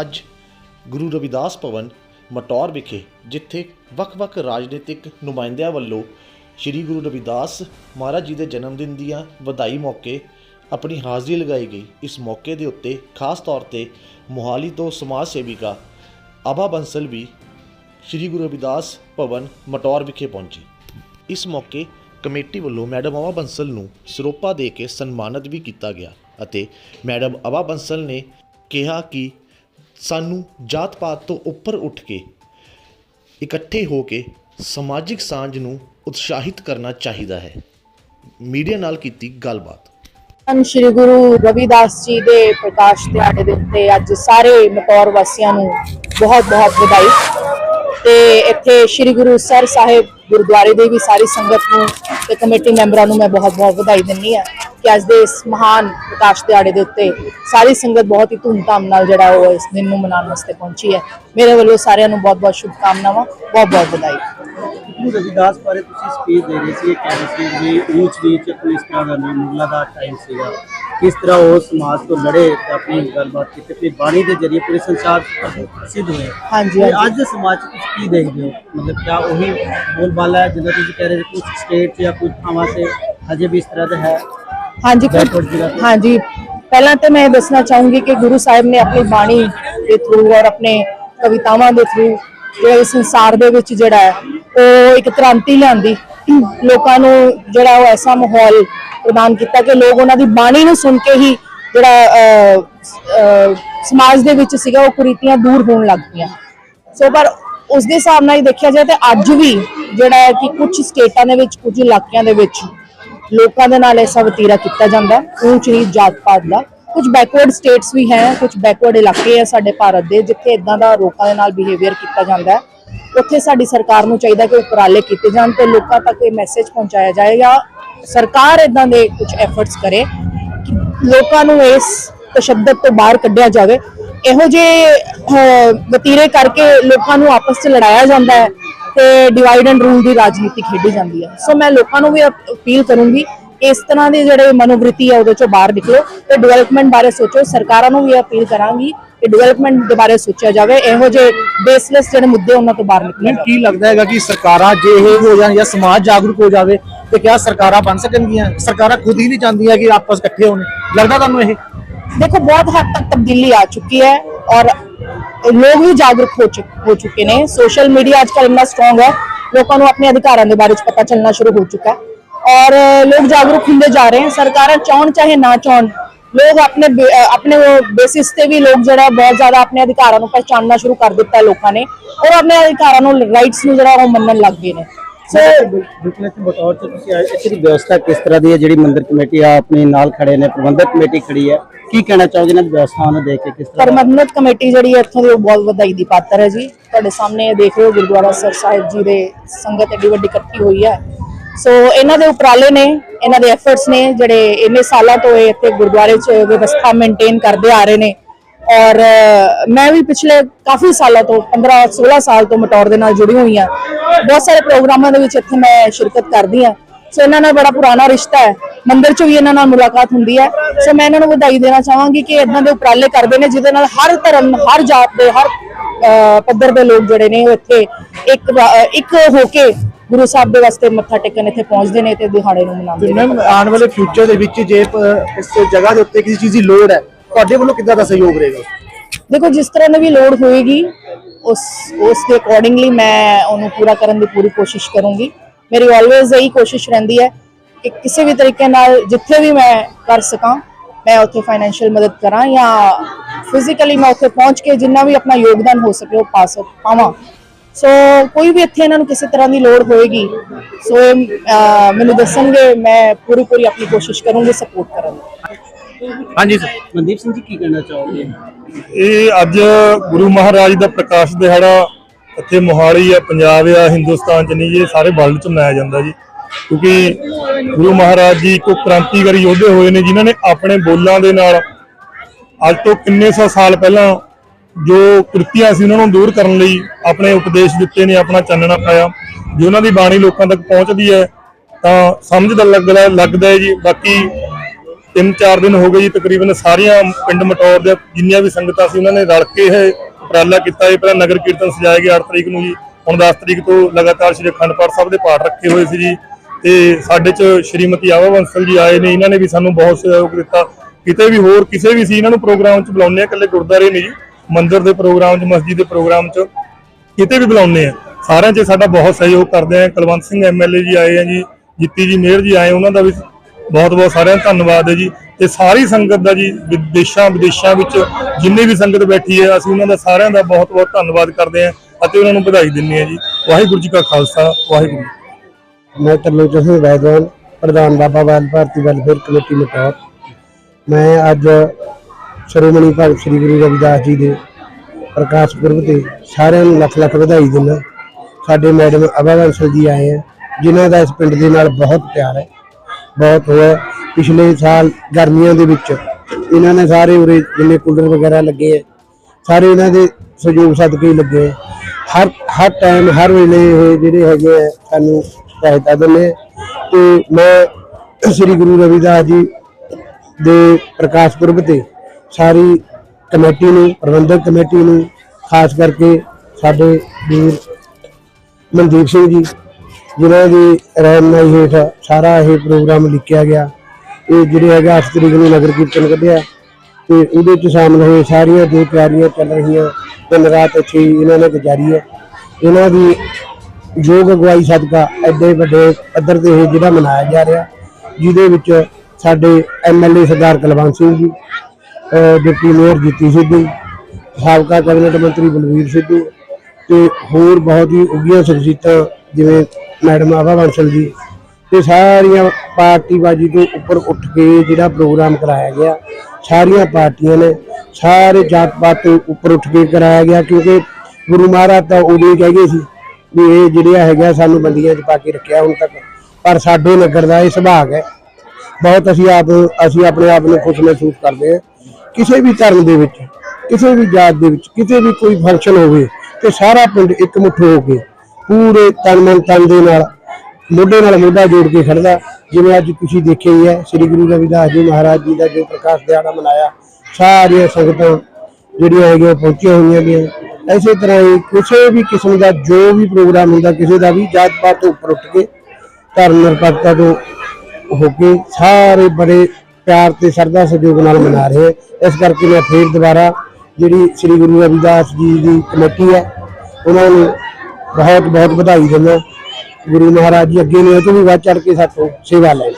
ਅੱਜ ਗੁਰੂ ਰਵਿਦਾਸ ਭਵਨ, ਮਟੌਰ ਵਿਖੇ, ਜਿੱਥੇ ਵੱਖ-ਵੱਖ ਰਾਜਨੀਤਿਕ ਨੁਮਾਇੰਦਿਆਂ ਵੱਲੋਂ ਸ੍ਰੀ ਗੁਰੂ ਰਵਿਦਾਸ ਮਹਾਰਾਜ ਜੀ ਦੇ ਜਨਮ ਦਿਨ ਦੀਆਂ ਵਧਾਈ ਮੌਕੇ ਆਪਣੀ ਹਾਜ਼ਰੀ ਲਗਾਈ ਗਈ। ਇਸ ਮੌਕੇ ਦੇ ਉੱਤੇ ਖਾਸ ਤੌਰ ਤੇ ਮੋਹਾਲੀ ਤੋਂ ਸਮਾਜ ਸੇਵਿਕਾ ਆਭਾ ਬੰਸਲ ਵੀ ਸ੍ਰੀ ਗੁਰੂ ਰਵਿਦਾਸ ਭਵਨ, ਮਟੌਰ ਵਿਖੇ ਪਹੁੰਚੀ। ਇਸ ਮੌਕੇ ਕਮੇਟੀ ਵੱਲੋਂ ਮੈਡਮ ਆਵਾ ਬੰਸਲ ਨੂੰ ਸਰੋਪਾ ਦੇ ਕੇ ਸਨਮਾਨਿਤ ਵੀ ਕੀਤਾ ਗਿਆ ਅਤੇ ਮੈਡਮ ਆਵਾ ਬੰਸਲ ਨੇ ਕਿਹਾ ਕਿ ਸਾਨੂੰ ਜਾਤ ਪਾਤ ਤੋਂ ਉੱਪਰ ਉੱਠ ਕੇ ਇਕੱਠੇ ਹੋ ਕੇ ਸਮਾਜਿਕ ਸਾਂਝ ਨੂੰ ਉਤਸ਼ਾਹਿਤ ਕਰਨਾ ਚਾਹੀਦਾ ਹੈ। ਮੀਡੀਆ ਨਾਲ ਕੀਤੀ ਗੱਲਬਾਤ। ਧੰਨ ਸ਼੍ਰੀ ਗੁਰੂ ਰਵਿਦਾਸ ਜੀ ਦੇ ਪ੍ਰਕਾਸ਼ ਦਿਹਾੜੇ ਦੇ ਉੱਤੇ ਅੱਜ ਸਾਰੇ ਮਟੌਰ ਵਾਸੀਆਂ ਨੂੰ ਬਹੁਤ ਬਹੁਤ ਵਧਾਈ ਤੇ ਇੱਥੇ ਸ਼੍ਰੀ ਗੁਰੂ ਸਰ ਸਾਹਿਬ ਗੁਰਦੁਆਰੇ ਦੇ ਵੀ ਸਾਰੀ ਸੰਗਤ ਨੂੰ ਤੇ ਕਮੇਟੀ ਮੈਂਬਰਾਂ ਨੂੰ ਮੈਂ ਬਹੁਤ ਬਹੁਤ ਵਧਾਈ ਦਿੰਦੀ ਆ ਕਿ ਅੱਜ ਦੇ ਇਸ ਮਹਾਨ ਪ੍ਰਕਾਸ਼ ਦਿਹਾੜੇ ਦੇ ਉੱਤੇ ਸਾਰੀ ਸੰਗਤ ਬਹੁਤ ਹੀ ਧੂਮਧਾਮ ਨਾਲ ਜਿਹੜਾ ਉਹ ਇਸ ਦਿਨ ਨੂੰ ਮਨਾਉਣ ਵਾਸਤੇ ਪਹੁੰਚੀ ਹੈ। ਮੇਰੇ ਵੱਲੋਂ ਸਾਰਿਆਂ ਨੂੰ ਬਹੁਤ ਬਹੁਤ ਸ਼ੁਭਕਾਮਨਾਵਾਂ ਬਹੁਤ ਬਹੁਤ ਵਧਾਈ। ਗੁਰੂ ਰਵਿਦਾਸ ਬਾਰੇ ਤੁਸੀਂ ਸਪੀਚ ਦੇ ਰਹੇ ਸੀ ਇਹ ਕਹਿ ਰਹੇ ਸੀ ਵੀ ਉੱਚ ਨੀਚ ਕੋਈ ਇਸ ਤਰ੍ਹਾਂ ਦਾ ਨਹੀਂ ਮੁਗਲਾਂ ਦਾ ਟਾਈਮ ਸੀਗਾ। ਕਿਸ ਤਰ੍ਹਾਂ ਉਹ ਸਮਾਜ ਤੋਂ ਲੜੇ ਤੇ ਆਪਣੀ ਗੱਲਬਾਤ ਕੀਤੀ ਆਪਣੀ ਬਾਣੀ ਦੇ ਜ਼ਰੀਏ ਪੂਰੇ ਸੰਸਾਰ ਪ੍ਰਸਿੱਧ ਹੋਏ। ਹਾਂਜੀ ਅੱਜ ਸਮਾਜ 'ਚ ਤੁਸੀਂ ਕੀ ਦੇਖਦੇ ਹੋ? ਮਤਲਬ ਕਿਆ ਉਹੀ ਬੋਲਬਾਲਾ ਹੈ ਜਿੱਦਾਂ ਤੁਸੀਂ ਕਹਿ ਰਹੇ ਸੀ ਕੁਝ ਸਟੇਟ ਜਾਂ ਕੁਝ ਥਾਵਾਂ ਤੇ ਹਜੇ ਵੀ ਇਸ ਤਰ੍ਹਾਂ ਦਾ ਹੈ? ਹਾਂਜੀ। ਹਾਂਜੀ। ਪਹਿਲਾਂ ਤਾਂ ਮੈਂ ਇਹ ਦੱਸਣਾ ਚਾਹੂੰਗੀ ਕਿ ਗੁਰੂ ਸਾਹਿਬ ਨੇ ਆਪਣੀ ਬਾਣੀ ਦੇ ਥਰੂ ਔਰ ਆਪਣੇ ਕਵਿਤਾਵਾਂ ਦੇ ਥਰੂ ਜਿਹੜਾ ਇਸ ਸੰਸਾਰ ਦੇ ਵਿੱਚ ਜਿਹੜਾ ਹੈ ਉਹ ਇੱਕ ਕ੍ਰਾਂਤੀ ਲਿਆਂਦੀ। ਲੋਕਾਂ ਨੂੰ ਜਿਹੜਾ ਉਹ ਐਸਾ ਮਾਹੌਲ ਪ੍ਰਦਾਨ ਕੀਤਾ ਕਿ ਲੋਕ ਉਹਨਾਂ ਦੀ ਬਾਣੀ ਨੂੰ ਸੁਣ ਕੇ ਹੀ ਜਿਹੜਾ ਸਮਾਜ ਦੇ ਵਿੱਚ ਸੀਗਾ ਉਹ ਕੁਰੀਤੀਆਂ ਦੂਰ ਹੋਣ ਲੱਗ ਪਈਆਂ। ਸੋ ਪਰ ਉਸ ਦੇ ਹਿਸਾਬ ਨਾਲ ਹੀ ਦੇਖਿਆ ਜਾਏ ਤੇ ਅੱਜ ਵੀ ਜਿਹੜਾ ਹੈ ਕਿ ਕੁਝ ਸਟੇਟਾਂ ਦੇ ਵਿੱਚ ਕੁਝ ਇਲਾਕਿਆਂ ਦੇ ਵਿੱਚ ਲੋਕਾਂ ਦੇ ਨਾਲ ਐਸਾ ਵਤੀਰਾ ਕੀਤਾ ਜਾਂਦਾ ਹੈ ਊਂਚ ਨੀਚ ਜਾਤ ਪਾਤ ਦਾ। ਕੁਝ ਬੈਕਵਰਡ ਸਟੇਟਸ ਵੀ ਹੈ, ਕੁਝ ਬੈਕਵਰਡ ਇਲਾਕੇ ਹੈ ਸਾਡੇ ਭਾਰਤ ਦੇ, ਜਿੱਥੇ ਇਦਾਂ ਦਾ ਲੋਕਾਂ ਦੇ ਨਾਲ ਬਿਹੇਵੀਅਰ ਕੀਤਾ ਜਾਂਦਾ ਉੱਥੇ ਸਾਡੀ ਸਰਕਾਰ ਨੂੰ ਚਾਹੀਦਾ ਕਿ ਉਪਰਾਲੇ ਕੀਤੇ ਜਾਣ ਤੇ ਲੋਕਾਂ ਤੱਕ ਇਹ ਮੈਸੇਜ ਪਹੁੰਚਾਇਆ ਜਾਏ ਜਾਂ ਸਰਕਾਰ ਇਦਾਂ ਦੇ ਕੁਝ ਐਫਰਟਸ ਕਰੇ ਕਿ ਲੋਕਾਂ ਨੂੰ ਇਸ ਤਸ਼ੱਦਦ ਤੋਂ ਬਾਹਰ ਕੱਢਿਆ ਜਾਵੇ। ਇਹੋ ਜਿਹੇ ਵਤੀਰੇ ਕਰਕੇ ਲੋਕਾਂ ਨੂੰ ਆਪਸ 'ਚ ਲੜਾਇਆ ਜਾਂਦਾ ਹੈ। ਤੇ ਡਿਵਾਈਡ ਐਂਡ ਰੂਲ ਦੀ ਰਾਜਨੀਤੀ ਖੇਡੀ ਜਾਂਦੀ ਹੈ ਸੋ ਮੈਂ ਲੋਕਾਂ ਨੂੰ ਵੀ ਅਪੀਲ ਕਰੂੰਗੀ ਇਸ ਤਰ੍ਹਾਂ ਦੇ ਜਿਹੜੇ ਮਨੋਵ੍ਰਿਤੀ ਆ ਉਹਦੇ ਚੋਂ ਬਾਹਰ ਨਿਕਲੋ ਤੇ ਡਿਵੈਲਪਮੈਂਟ ਬਾਰੇ ਸੋਚੋ। ਸਰਕਾਰਾਂ ਨੂੰ ਵੀ ਅਪੀਲ ਕਰਾਂਗੀ ਕਿ ਡਿਵੈਲਪਮੈਂਟ ਦੇ ਬਾਰੇ ਸੋਚਿਆ ਜਾਵੇ। ਇਹੋ ਜਿਹੇ ਬੇਸਲੈਸ ਜਿਹੜੇ ਮੁੱਦੇ ਉਹਨਾਂ ਤੋਂ ਬਾਹਰ ਨਿਕਲਣ ਕੀ ਲੱਗਦਾ ਹੈਗਾ ਕਿ ਸਰਕਾਰਾਂ ਜੇ ਇਹ ਹੋ ਜਾਣ ਜਾਂ ਸਮਾਜ ਜਾਗਰੂਕ ਹੋ ਜਾਵੇ ਤੇ ਕਿਆ ਸਰਕਾਰਾਂ ਬਣ ਸਕਣਗੀਆਂ? ਸਰਕਾਰਾਂ ਖੁਦ ਹੀ ਨਹੀਂ ਚਾਹੁੰਦੀਆਂ ਕਿ ਆਪਸ ਇਕੱਠੇ ਹੋਣ। ਲੱਗਦਾ ਤੁਹਾਨੂੰ ਇਹ? ਦੇਖੋ ਬਹੁਤ ਹੱਦ ਤੱਕ ਤਬਦੀਲੀ ਆ ਚੁੱਕੀ ਹੈ ਔਰ ਲੋਕ ਵੀ ਜਾਗਰੂਕ ਹੋ ਚੁੱਕ ਹੋ ਚੁੱਕੇ ਨੇ। ਸੋਸ਼ਲ ਮੀਡੀਆ ਅੱਜ ਕੱਲ੍ਹ ਇੰਨਾ ਸਟਰੋਂਗ ਹੈ। ਲੋਕਾਂ ਨੂੰ ਆਪਣੇ ਅਧਿਕਾਰਾਂ ਦੇ ਬਾਰੇ ਚ ਪਤਾ ਚੱਲਣਾ ਸ਼ੁਰੂ ਹੋ ਚੁੱਕਾ ਹੈ। ਔਰ ਲੋਕ ਜਾਗਰੂਕ ਹੁੰਦੇ ਜਾ ਰਹੇ ਹਨ। ਸਰਕਾਰਾਂ ਚਾਹਣ ਚਾਹੇ ਨਾ ਚਾਹਣ, ਲੋਕ ਆਪਣੇ ਆਪਣੇ ਬੇਸਿਸ ਤੇ ਵੀ ਲੋਕ ਜਿਹੜਾ ਬਹੁਤ ਜ਼ਿਆਦਾ ਆਪਣੇ ਅਧਿਕਾਰਾਂ ਨੂੰ ਪਛਾਣਨਾ ਸ਼ੁਰੂ ਕਰ ਦਿੱਤਾ ਲੋਕਾਂ ਨੇ। ਔਰ ਆਪਣੇ ਅਧਿਕਾਰਾਂ ਨੂੰ ਰਾਈਟਸ ਨੂੰ ਜਿਹੜਾ ਉਹ ਮੰਨਣ ਲੱਗ ਗਏ ਨੇ। ਸੋ ਬਿਲਕੁਲ ਇੱਥੇ ਬਤੌਰ ਚ ਤੁਸੀਂ ਆਏ ਇੱਥੇ ਦੀ ਵਿਵਸਥਾ ਕਿਸ ਤਰ੍ਹਾਂ ਦੀ ਹੈ ਜਿਹੜੀ ਮੰਦਿਰ ਕਮੇਟੀ ਆ ਆਪਣੇ ਨਾਲ ਖੜੇ ਨੇ ਪ੍ਰਬੰਧਕ ਕਮੇਟੀ ਖੜੀ ਹੈ? ਕੀ ਕਹਿਣਾ ਚਾਹੋਗੇ ਇਹਨਾਂ ਦੀ ਵਿਵਸਥਾ ਨੂੰ ਦੇਖ ਕੇ ਕਿਸ ਤਰ੍ਹਾਂ ਪ੍ਰਬੰਧਕ ਕਮੇਟੀ ਜਿਹੜੀ ਹੈ ਇੱਥੋਂ ਦੀ ਉਹ ਬਹੁਤ ਵਧਾਈ ਦੀ ਪਾਤਰ ਹੈ ਜੀ। ਤੁਹਾਡੇ ਸਾਹਮਣੇ ਇਹ ਦੇਖ ਰਹੇ ਹੋ ਗੁਰਦੁਆਰਾ ਸਰ ਸਾਹਿਬ ਜੀ ਦੇ ਸੰਗਤ ਏਡੀ ਵੱਡੀ ਇਕੱਠੀ ਹੋਈ ਹੈ। ਸੋ ਇਹਨਾਂ ਦੇ ਉਪਰਾਲੇ ਨੇ ਇਹਨਾਂ ਦੇ ਐਫਰਟਸ ਨੇ ਜਿਹੜੇ ਇੰਨੇ ਸਾਲਾਂ ਤੋਂ ਇਹ ਇੱਥੇ ਗੁਰਦੁਆਰੇ 'ਚ ਵਿਵਸਥਾ ਮੇਨਟੇਨ ਕਰਦੇ ਆ ਰਹੇ ਨੇ। ਔਰ ਮੈਂ ਵੀ ਪਿਛਲੇ ਕਾਫੀ ਸਾਲਾਂ ਤੋਂ 15 16 ਸਾਲ ਤੋਂ ਮਟੌਰ ਦੇ ਨਾਲ ਜੁੜੀ ਹੋਈ ਹਾਂ। ਬਹੁਤ ਸਾਰੇ ਪ੍ਰੋਗਰਾਮਾਂ ਦੇ ਵਿੱਚ ਇੱਥੇ ਮੈਂ ਸ਼ਿਰਕਤ ਕਰਦੀ ਹਾਂ। ਸੋ ਇਹਨਾਂ ਨਾਲ ਬੜਾ ਪੁਰਾਣਾ ਰਿਸ਼ਤਾ ਹੈ। ਮੰਦਿਰ 'ਚ ਵੀ ਇਹਨਾਂ ਨਾਲ ਮੁਲਾਕਾਤ ਹੁੰਦੀ ਹੈ। ਸੋ ਮੈਂ ਇਹਨਾਂ ਨੂੰ ਵਧਾਈ ਦੇਣਾ ਚਾਹਾਂਗੀ ਕਿ ਇਦਾਂ ਦੇ ਉਪਰਾਲੇ ਕਰਦੇ ਨੇ ਜਿਹਦੇ ਨਾਲ ਹਰ ਧਰਮ ਹਰ ਜਾਤ ਦੇ ਹਰ ਪੱਧਰ ਦੇ ਲੋਕ ਜਿਹੜੇ ਨੇ ਉਹ ਇੱਥੇ ਇੱਕ ਇੱਕ ਹੋ ਕੇ ਗੁਰੂ ਸਾਹਿਬ ਦੇ ਵਾਸਤੇ ਮੱਥਾ ਟੇਕਣ ਇੱਥੇ ਪਹੁੰਚਦੇ ਨੇ ਤੇ ਦਿਹਾੜੇ ਨੂੰ ਮਨਾਉਂਦੇ ਨੇ। ਮੈਮ ਆਉਣ ਵਾਲੇ ਫਿਊਚਰ ਦੇ ਵਿੱਚ ਜੇ ਇਸ ਜਗ੍ਹਾ ਦੇ ਉੱਤੇ ਕਿਸੇ ਚੀਜ਼ ਦੀ ਲੋੜ ਹੈ ਤੁਹਾਡੇ ਵੱਲੋਂ ਕਿੱਦਾਂ ਦਾ ਸਹਿਯੋਗ ਰਹੇਗਾ? ਦੇਖੋ ਜਿਸ ਤਰ੍ਹਾਂ ਦੀ ਵੀ ਲੋੜ ਹੋਏਗੀ ਉਸ ਉਸ ਦੇ ਅਕੋਰਡਿੰਗਲੀ ਮੈਂ ਉਹਨੂੰ ਪੂਰਾ ਕਰਨ ਦੀ ਪੂਰੀ ਕੋਸ਼ਿਸ਼ ਕਰੂੰਗੀ। ਮੇਰੀ ਆਲਵੇਜ਼ ਇਹੀ ਕੋਸ਼ਿਸ਼ ਰਹਿੰਦੀ ਹੈ ਕਿ ਕਿਸੇ ਵੀ ਤਰੀਕੇ ਨਾਲ ਜਿੱਥੇ ਵੀ ਮੈਂ ਕਰ ਸਕਾਂ ਮੈਂ ਉੱਥੇ ਫਾਈਨੈਂਸ਼ੀਅਲ ਮਦਦ ਕਰਾਂ ਜਾਂ ਫਿਜ਼ੀਕਲੀ ਮੈਂ ਉੱਥੇ ਪਹੁੰਚ ਕੇ ਜਿੰਨਾ ਵੀ ਆਪਣਾ ਯੋਗਦਾਨ ਹੋ ਸਕੇ ਉਹ ਪਾ ਸਕ ਪਾਵਾਂ। ਸੋ ਕੋਈ ਵੀ ਇੱਥੇ ਇਹਨਾਂ ਨੂੰ ਕਿਸੇ ਤਰ੍ਹਾਂ ਦੀ ਲੋੜ ਹੋਏਗੀ ਸੋ ਇਹ, ਮੈਨੂੰ ਦੱਸਣਗੇ ਮੈਂ ਪੂਰੀ ਪੂਰੀ ਆਪਣੀ ਕੋਸ਼ਿਸ਼ ਕਰੂੰਗੀ ਸਪੋਰਟ ਕਰਨ ਦੀ। ਹਾਂਜੀ ਸਰ। ਮਨਦੀਪ ਸਿੰਘ ਜੀ, ਕੀ ਕਹਿਣਾ ਚਾਹੋਗੇ? ਇਹ ਅੱਜ ਗੁਰੂ ਮਹਾਰਾਜ ਦਾ ਪ੍ਰਕਾਸ਼ ਦਿਹਾੜਾ ਇੱਥੇ ਮੋਹਾਲੀ ਆ ਪੰਜਾਬ ਆ ਹਿੰਦੁਸਤਾਨ ਚ ਨਹੀਂ, ਇਹ ਸਾਰੇ ਵਰਲਡ ਚ ਮਨਾਇਆ ਜਾਂਦਾ ਜੀ। ਕਿਉਂਕਿ ਗੁਰੂ ਮਹਾਰਾਜ ਜੀ ਕੋ ਕ੍ਰਾਂਤੀਕਾਰੀ ਯੋਧੇ ਹੋਏ ਨੇ, ਜਿਨ੍ਹਾਂ ਨੇ ਆਪਣੇ ਬੋਲਾਂ ਦੇ ਨਾਲ ਅੱਜ ਤੋਂ ਕਿੰਨੇ ਸੌ ਸਾਲ ਪਹਿਲਾਂ ਜੋ ਕ੍ਰਿਤੀਆਂ ਸੀ, ਉਹਨਾਂ ਨੂੰ ਦੂਰ ਕਰਨ ਲਈ ਆਪਣੇ ਉਪਦੇਸ਼ ਦਿੱਤੇ ਨੇ, ਆਪਣਾ ਚਾਨਣਾ ਪਾਇਆ। ਜੇ ਉਹਨਾਂ ਦੀ ਬਾਣੀ ਲੋਕਾਂ ਤੱਕ ਪਹੁੰਚਦੀ ਹੈ, ਤਾਂ ਸਮਝ ਦਾ ਲੱਗਦਾ ਲੱਗਦਾ ਹੈ ਜੀ। ਬਾਕੀ ਤਿੰਨ ਚਾਰ ਦਿਨ ਹੋ ਗਏ ਜੀ, ਤਕਰੀਬਨ ਸਾਰੀਆਂ ਪਿੰਡ ਮਟੌਰ ਦੇ ਜਿੰਨੀਆਂ ਵੀ ਸੰਗਤਾਂ ਸੀ, ਉਹਨਾਂ ਨੇ ਰਲ ਕੇ ਇਹ ਉਪਰਾਲਾ ਕੀਤਾ। ਇਹ ਪਹਿਲਾਂ ਨਗਰ ਕੀਰਤਨ ਸਜਾਇਆ ਗਿਆ 8 ਤਰੀਕ ਨੂੰ ਜੀ। ਹੁਣ 10 ਤਰੀਕ ਤੋਂ ਲਗਾਤਾਰ ਸ੍ਰੀ ਅਖੰਡ ਪਾਠ ਸਾਹਿਬ ਦੇ ਪਾਠ ਰੱਖੇ ਹੋਏ ਸੀ ਜੀ। ਤੇ ਸਾਡੇ ਚ ਸ਼੍ਰੀਮਤੀ ਆਵਾ ਬੰਸਲ ਜੀ ਆਏ ਨੇ, ਇਹਨਾਂ ਨੇ ਵੀ ਸਾਨੂੰ ਬਹੁਤ ਸਹਿਯੋਗ ਦਿੱਤਾ। ਕਿਤੇ ਵੀ ਹੋਰ ਕਿਸੇ ਵੀ ਸੀ, ਇਹਨਾਂ ਨੂੰ ਪ੍ਰੋਗਰਾਮ ਚ ਬੁਲਾਉਂਦੇ ਆ, ਇਕੱਲੇ ਗੁਰਦਾਰੇ ਨਹੀਂ ਜੀ। ਮੰਦਿਰ ਦੇ ਪ੍ਰੋਗਰਾਮ ਚ, ਮਸਜਿਦ ਦੇ ਪ੍ਰੋਗਰਾਮ ਚ ਕਿਤੇ ਵੀ ਬੁਲਾਉਂਦੇ ਆ। ਸਾਰਿਆਂ 'ਚ ਸਾਡਾ ਬਹੁਤ ਸਹਿਯੋਗ ਕਰਦੇ ਆ। ਕੁਲਵੰਤ ਸਿੰਘ ਐਮਐਲਏ ਜੀ ਆਏ ਆ ਜੀ, ਜਿੱਤੀ ਜੀ ਮੇਅਰ ਜੀ ਆਏ ਉਹਨਾਂ ਦਾ ਵੀ ਬਹੁਤ ਬਹੁਤ ਸਾਰਿਆਂ ਦਾ ਧੰਨਵਾਦ ਹੈ ਜੀ। ਤੇ ਸਾਰੀ ਸੰਗਤ ਦਾ ਜੀ ਵਿਦੇਸ਼ਾਂ ਵਿਦੇਸ਼ਾਂ ਵਿੱਚ ਜਿੰਨੀ ਵੀ ਸੰਗਤ ਬੈਠੀ ਹੈ, ਅਸੀਂ ਉਹਨਾਂ ਦਾ ਸਾਰਿਆਂ ਦਾ ਬਹੁਤ ਬਹੁਤ ਧੰਨਵਾਦ ਕਰਦੇ ਹਾਂ ਅਤੇ ਉਹਨਾਂ ਨੂੰ ਵਧਾਈ ਦਿੰਦੇ ਹਾਂ ਜੀ। ਵਾਹਿਗੁਰੂ ਜੀ ਕਾ ਖਾਲਸਾ, ਵਾਹਿਗੁਰੂ ਮੈਂ ਤਰਲੋਚਨ ਸਿੰਘ ਵੈਦਵਾਨ ਪ੍ਰਧਾਨ ਬਾਬਾ ਬਾਲ ਭਾਰਤੀ ਵੈਲਫੇਅਰ ਕਮੇਟੀ ਮਟੌਰ। ਮੈਂ ਅੱਜ ਸ਼੍ਰੋਮਣੀ ਭਗਤ ਸ੍ਰੀ ਗੁਰੂ ਰਵਿਦਾਸ ਜੀ ਦੇ ਪ੍ਰਕਾਸ਼ ਪੁਰਬ ਤੇ ਸਾਰਿਆਂ ਨੂੰ ਲੱਖ ਲੱਖ ਵਧਾਈ ਦਿੰਦਾ। ਸਾਡੇ ਮੈਡਮ ਅਭਾ ਬੰਸਲ ਜੀ ਆਏ ਹੈ, ਜਿਨ੍ਹਾਂ ਦਾ ਇਸ ਪਿੰਡ ਦੇ ਨਾਲ ਬਹੁਤ ਪਿਆਰ ਹੈ। ਬਹੁਤ ਹੋਇਆ ਪਿਛਲੇ ਸਾਲ ਗਰਮੀਆਂ ਦੇ ਵਿੱਚ ਇਹਨਾਂ ਨੇ ਸਾਰੇ ਉਰੇ ਜਿੰਨੇ ਕੂਲਰ ਵਗੈਰਾ ਲੱਗੇ ਹੈ, ਸਾਰੇ ਇਹਨਾਂ ਦੇ ਸਹਿਯੋਗ ਸਦਕੇ ਹੀ ਲੱਗੇ ਹੈ। ਹਰ ਹਰ ਟਾਈਮ ਹਰ ਵੇਲੇ ਇਹ ਜਿਹੜੇ ਹੈਗੇ ਆ ਸਾਨੂੰ ਸਹਾਇਤਾ ਦਿੰਦੇ ਆ। ਤੇ ਮੈਂ ਸ੍ਰੀ ਗੁਰੂ ਰਵਿਦਾਸ ਜੀ ਦੇ ਪ੍ਰਕਾਸ਼ ਪੁਰਬ ਤੇ ਸਾਰੀ ਕਮੇਟੀ ਨੂੰ, ਪ੍ਰਬੰਧਕ ਕਮੇਟੀ ਨੂੰ, ਖਾਸ ਕਰਕੇ ਸਾਡੇ ਵੀਰ ਮਨਦੀਪ ਸਿੰਘ ਜੀ ਜਿਨ੍ਹਾਂ ਦੀ ਰਹਿਨਮਾਈ ਹੇਠ ਸਾਰਾ ਇਹ ਪ੍ਰੋਗਰਾਮ ਲਿਖਿਆ ਗਿਆ। ਇਹ ਜਿਹੜੇ ਹੈਗਾ 8 ਤਰੀਕ ਨੂੰ ਨਗਰ ਕੀਰਤਨ ਕੱਢਿਆ। ਤੇ ਉਹਦੇ ਚ ਸ਼ਾਮਲ ਹੋਏ ਸਾਰੀਆਂ ਜੋ ਤਿਆਰੀਆਂ ਚੱਲ ਰਹੀਆਂ, ਦਿਨ ਰਾਤ ਇੱਥੇ ਹੀ ਇਹਨਾਂ ਨੇ ਗੁਜ਼ਾਰੀ ਹੈ। ਇਹਨਾਂ ਦੀ ਯੋਗ ਅਗਵਾਈ ਸਦਕਾ ਐਡੇ ਵੱਡੇ ਪੱਧਰ ਤੇ ਇਹ ਜਿਹੜਾ ਮਨਾਇਆ ਜਾ ਰਿਹਾ, ਜਿਹਦੇ ਵਿੱਚ ਸਾਡੇ MLA Sardar Kulwant Singh ji deputy mayor Jeeti Sidhu, ਸਾਬਕਾ ਕੈਬਨਿਟ ਮੰਤਰੀ ਬਲਵੀਰ ਸਿੱਧੂ ਤੇ ਹੋਰ ਬਹੁਤ ਹੀ ਉੱਘੀਆਂ ਸ਼ਖਸੀਅਤਾਂ ਜਿਵੇਂ ਮੈਡਮ ਆਭਾ ਬਾਂਸਲ ਜੀ, ਤੇ ਸਾਰੀਆਂ ਪਾਰਟੀਬਾਜ਼ੀ ਤੋਂ ਉੱਪਰ ਉੱਠ ਕੇ ਜਿਹੜਾ ਪ੍ਰੋਗਰਾਮ ਕਰਾਇਆ ਗਿਆ, ਸਾਰੀਆਂ ਪਾਰਟੀਆਂ ਨੇ ਸਾਰੇ ਜਾਤ ਪਾਤ ਤੋਂ ਉੱਪਰ ਉੱਠ ਕੇ ਕਰਾਇਆ ਗਿਆ, ਕਿਉਂਕਿ ਗੁਰੂ ਮਹਾਰਾਜ ਤਾਂ ਉਦੋਂ ਹੀ ਕਹਿ ਗਏ ਸੀ ਵੀ ਇਹ ਜਿਹੜਿਆ ਹੈਗਾ ਸਾਨੂੰ ਬੰਦੀਆਂ 'ਚ ਪਾ ਕੇ ਰੱਖਿਆ ਹੁਣ ਤੱਕ, ਪਰ ਸਾਡੇ ਨਗਰ ਦਾ ਇਹ ਸੁਭਾਗ ਹੈ। ਬਹੁਤ ਅਸੀਂ ਆਪ, ਅਸੀਂ ਆਪਣੇ ਆਪ ਨੂੰ ਖੁਸ਼ ਮਹਿਸੂਸ ਕਰਦੇ ਹਾਂ। ਕਿਸੇ ਵੀ ਧਰਮ ਦੇ ਵਿੱਚ, ਕਿਸੇ ਵੀ ਜਾਤ ਦੇ ਵਿੱਚ, ਕਿਤੇ ਵੀ ਕੋਈ ਫੰਕਸ਼ਨ ਹੋਵੇ, ਤੇ ਸਾਰਾ ਪਿੰਡ ਇੱਕ ਮੁੱਠ ਹੋ ਕੇ ਪੂਰੇ ਤਨ ਮਨ ਤਨ ਦੇ ਨਾਲ, ਮੋਢੇ ਨਾਲ ਮੋਢਾ ਜੋੜ ਕੇ ਖੜਦਾ ਜਿਵੇਂ ਅੱਜ ਤੁਸੀਂ ਦੇਖਿਆ ਹੀ ਹੈ, ਸ੍ਰੀ ਗੁਰੂ ਰਵਿਦਾਸ ਜੀ ਮਹਾਰਾਜ ਜੀ ਦਾ ਜੋ ਪ੍ਰਕਾਸ਼ ਦਿਹਾੜਾ ਮਨਾਇਆ, ਸਾਰੀਆਂ ਸੰਗਤਾਂ ਜਿਹੜੀਆਂ ਹੈਗੀਆਂ ਪਹੁੰਚੀਆਂ ਹੋਈਆਂ ਨੇ ਐਸੇ ਤਰ੍ਹਾਂ ਹੀ ਕਿਸੇ ਵੀ ਕਿਸਮ ਦਾ ਜੋ ਵੀ ਪ੍ਰੋਗਰਾਮ ਹੁੰਦਾ, ਕਿਸੇ ਦਾ ਵੀ ਜਾਤ ਪਾਤ ਤੋਂ ਉੱਪਰ ਉੱਠ ਕੇ, ਧਰਮ ਨਿਰਪੱਖਤਾ ਤੋਂ ਹੋ ਕੇ ਸਾਰੇ ਬੜੇ ਪਿਆਰ ਤੇ ਸਰਦਾ ਸਹਿਯੋਗ ਨਾਲ ਮਨਾ ਰਹੇ ਹੈ। ਇਸ ਕਰਕੇ ਮੈਂ ਫੇਰ ਦੁਬਾਰਾ ਜਿਹੜੀ ਸ੍ਰੀ ਗੁਰੂ ਰਵਿਦਾਸ ਜੀ ਦੀ ਕਮੇਟੀ ਹੈ, ਉਹਨਾਂ ਨੂੰ ਬਹੁਤ ਬਹੁਤ ਵਧਾਈ ਦਿੰਦਾ ਗੁਰੂ ਮਹਾਰਾਜ ਜੀ ਅੱਗੇ ਨੇ ਇਹ ਤੋਂ ਵੀ ਵੱਧ ਚੜ ਕੇ ਸਾਥੋਂ ਸੇਵਾ ਲੈਣ